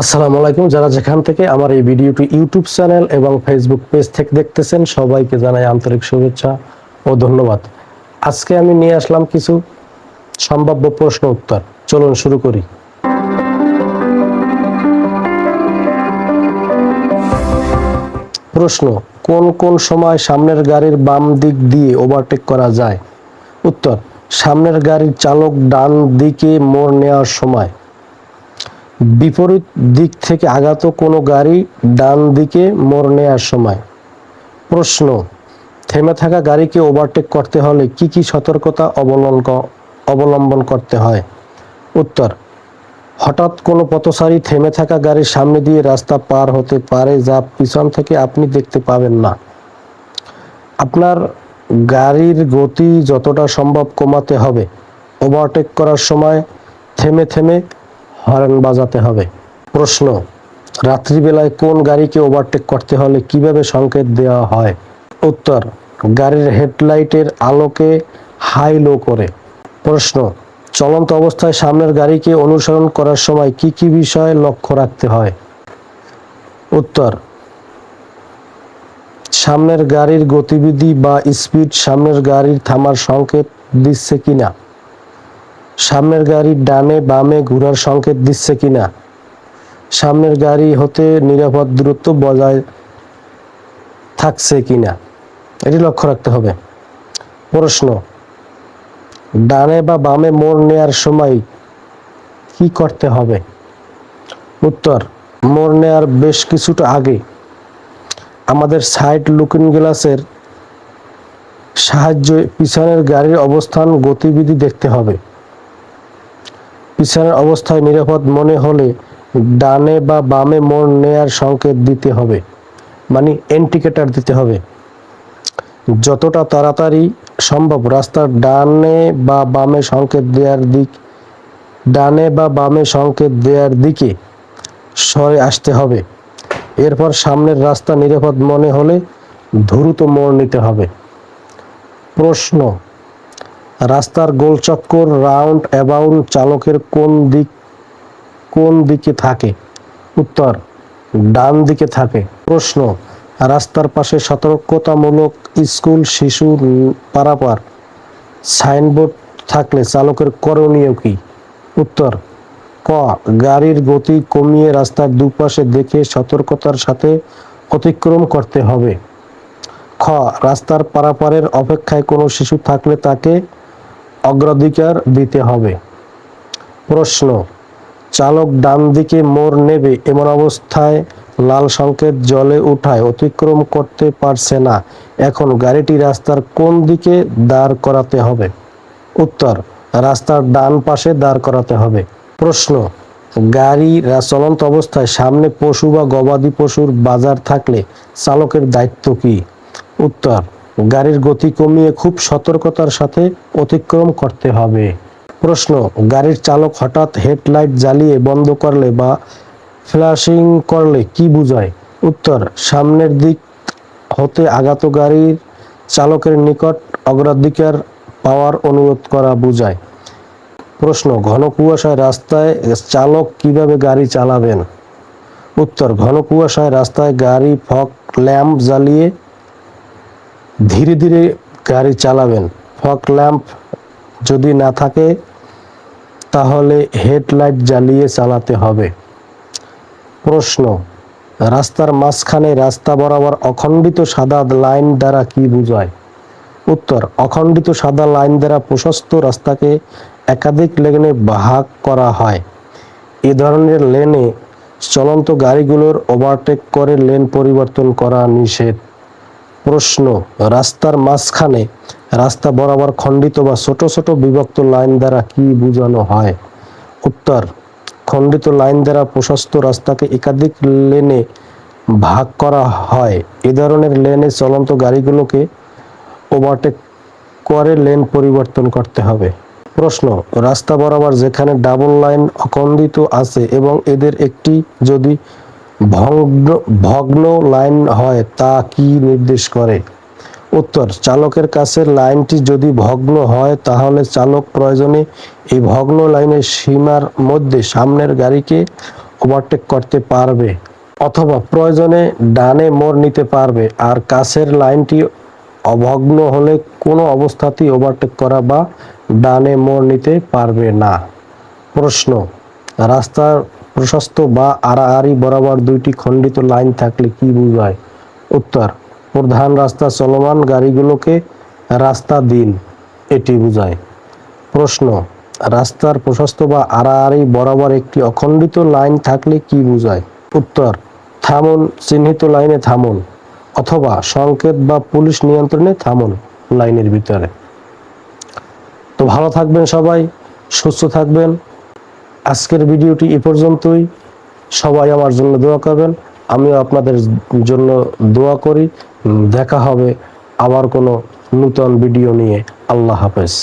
আসসালামু আলাইকুম। যারা যেখান থেকে আমার এই ভিডিওটি ইউটিউব চ্যানেল এবং ফেসবুক পেজ থেকে দেখতেছেন, সবাইকে জানাই আন্তরিক শুভেচ্ছা ও ধন্যবাদ। আজকে আমি নিয়ে আসলাম কিছু সম্ভাব্য প্রশ্ন উত্তর। চলুন শুরু করি। প্রশ্ন, কোন কোন সময় সামনের গাড়ির বাম দিক দিয়ে ওভারটেক করা যায়? উত্তর, সামনের গাড়ির চালক ডান দিকে মোড় নেওয়ার সময়। বিপরীত দিক থেকে আগত কোনো গাড়ি ডান দিকে মোড় নেওয়ার সময়। প্রশ্ন, থেমে থাকা গাড়িকে ওভারটেক করতে হলে কি কি সতর্কতা অবলম্বন অবলম্বন করতে হয়? উত্তর, হঠাৎ কোনো পথচারী থেমে থাকা গাড়ির সামনে দিয়ে রাস্তা পার হতে পারে যা পিছন থেকে আপনি দেখতে পাবেন না। আপনার গাড়ির গতি যতটা সম্ভব কমাতে হবে। ওভারটেক করার সময় থেমে থেমে হর্ন বাজাতে হবে। প্রশ্ন, রাত্রিবেলায় কোন গাড়িকে ওভারটেক করতে হলে কীভাবে সংকেত দেওয়া হয়? উত্তর, গাড়ির হেডলাইটের আলোকে হাই লো করে। প্রশ্ন, চলন্ত অবস্থায় সামনের গাড়িকে অনুসরণ করার সময় কি কি বিষয়ে লক্ষ্য রাখতে হয়? উত্তর, সামনের গাড়ির গতিবিধি বা স্পিড সামনের গাড়ির থামার সংকেত দিচ্ছে কিনা? সামনের গাড়ি ডানে বামে ঘোরার সংকেত দিচ্ছে কিনা সামনের গাড়ি হতে নিরাপদ দূরত্ব বজায় থাকছে কিনা এটি লক্ষ্য রাখতে হবে। প্রশ্ন, ডানে বা বামে মোড় নেয়ার সময় কি করতে হবে? উত্তর, মোড় নেয়ার বেশ কিছুটা আগে। আমাদের সাইড লুকিং গ্লাসের সাহায্যে পিছনের গাড়ির অবস্থান, গতিবিধি দেখতে হবে। পিছনের অবস্থায় নিরাপদ মনে হলে ডানে বা বামে মোড় নেয়ার সংকেত দিতে হবে। মানে ইন্ডিকেটর দিতে হবে। যতটা তাড়াতাড়ি সম্ভব রাস্তার ডানে বা বামে সংকেত দেওয়ার দিক, ডানে বা বামে সংকেত দেওয়ার দিকে সরে আসতে হবে। এরপর সামনের রাস্তা নিরাপদ মনে হলে দ্রুত মোড় নিতে হবে। প্রশ্ন রাস্তার গোলচক্কর রাউন্ড অ্যাবাউন্ড চালকের কোন দিক, কোন দিকে থাকে? উত্তর, ডান দিকে থাকে। প্রশ্ন, রাস্তার পাশে সতর্কতামূলক স্কুল, শিশু, পারাপার। সাইনবোর্ড থাকলে চালকের করণীয় কি? উত্তর, ক, গাড়ির গতি কমিয়ে রাস্তার দুপাশে দেখে সতর্কতার সাথে অতিক্রম করতে হবে। খ, রাস্তার পারাপারের অপেক্ষায় কোনো শিশু থাকলে তাকে অগ্রাধিকার দিতে হবে। প্রশ্ন, চালক ডান দিকে মোড় নেবে এমন অবস্থায় লাল সংকেত জলে উঠায় অতিক্রম করতে পারছে না। এখন গাড়িটি রাস্তার কোন দিকে দাঁড় করাতে হবে? উত্তর, রাস্তার ডান পাশে দাঁড় করাতে হবে। প্রশ্ন, গাড়ি চলন্ত অবস্থায় সামনে পশু বা গবাদি পশুর বাজার থাকলে চালকের দায়িত্ব কি? উত্তর গাড়ির গতি কমিয়ে খুব সতর্কতার সাথে অতিক্রম করতে হবে। প্রশ্ন, গাড়ির চালক হঠাৎ হেডলাইট জ্বালিয়ে বন্ধ করলে বা ফ্ল্যাশিং করলে কি বোঝায়? উত্তর, সামনের দিক হতে আগত গাড়ির চালকের নিকট অগ্রাধিকার পাওয়ার অনুরোধ করা বোঝায়। প্রশ্ন, ঘন কুয়াশায় রাস্তায় চালক কীভাবে গাড়ি চালাবেন? উত্তর, ঘন কুয়াশায় রাস্তায় গাড়ি ফগ ল্যাম্প জ্বালিয়ে ধীরে ধীরে গাড়ি চালাবেন। ফগ ল্যাম্প যদি না থাকে, তাহলে হেডলাইট জ্বালিয়ে চালাতে হবে। প্রশ্ন, রাস্তার মাঝখানে রাস্তা বরাবর অখণ্ডিত সাদা লাইন দ্বারা কি বোঝায়? উত্তর, অখণ্ডিত সাদা লাইন দ্বারা প্রশস্ত রাস্তাকে একাধিক লেনে ভাগ করা হয়। এ ধরনের লেনে চলন্ত গাড়িগুলোর ওভারটেক করে লেন পরিবর্তন করা নিষেধ। প্রশ্ন, রাস্তার মাঝখানে রাস্তা বরাবর খণ্ডিত বা ছোট ছোট বিভক্ত লাইন দ্বারা কি বোঝানো হয়? উত্তর, খণ্ডিত লাইন দ্বারা প্রশস্ত রাস্তাকে একাধিক লেনে ভাগ করা হয়। এ ধরনের লেনে চলন্ত গাড়িগুলোকে ওভারটেক করে লেন পরিবর্তন করতে হবে। প্রশ্ন, রাস্তা বরাবর যেখানে ডাবল লাইন অখণ্ডিত আছে এবং এদের একটি যদি ভগ্ন লাইন হয়, তা কি নির্দেশ করে? উত্তর, চালকের কাছে লাইনটি যদি ভগ্ন হয়, তাহলে চালক প্রয়োজনে এই ভগ্ন লাইনের সীমার মধ্যে সামনের গাড়িকে ওভারটেক করতে পারবে, অথবা প্রয়োজনে ডানে মোড় নিতে পারবে। আর কাছের লাইনটি অভগ্ন হলে কোনো অবস্থাতেই ওভারটেক করা বা ডানে মোড় নিতে পারবে না। প্রশ্ন, রাস্তার প্রশস্ত বা আড়াআড়ি বরাবর দুইটি খণ্ডিত লাইন থাকলে কি বোঝায়? উত্তর, প্রধান রাস্তা চলমান গাড়িগুলোকে রাস্তা দিন, এটি বোঝায়। প্রশ্ন, রাস্তার প্রশস্ত বা আড়াআড়ি বরাবর একটি অখণ্ডিত লাইন থাকলে কি বোঝায়? উত্তর, থামুন, চিহ্নিত লাইনে থামুন, অথবা সংকেত বা পুলিশ নিয়ন্ত্রণে থামুন লাইনের ভিতরে। তো ভালো থাকবেন সবাই, সুস্থ থাকবেন। আজকের ভিডিওটি এ পর্যন্তই। সবাই আমার জন্য দোয়া করবেন। আমিও আপনাদের জন্য দোয়া করি। দেখা হবে আবার কোনো নূতন ভিডিও নিয়ে। আল্লাহ হাফেজ।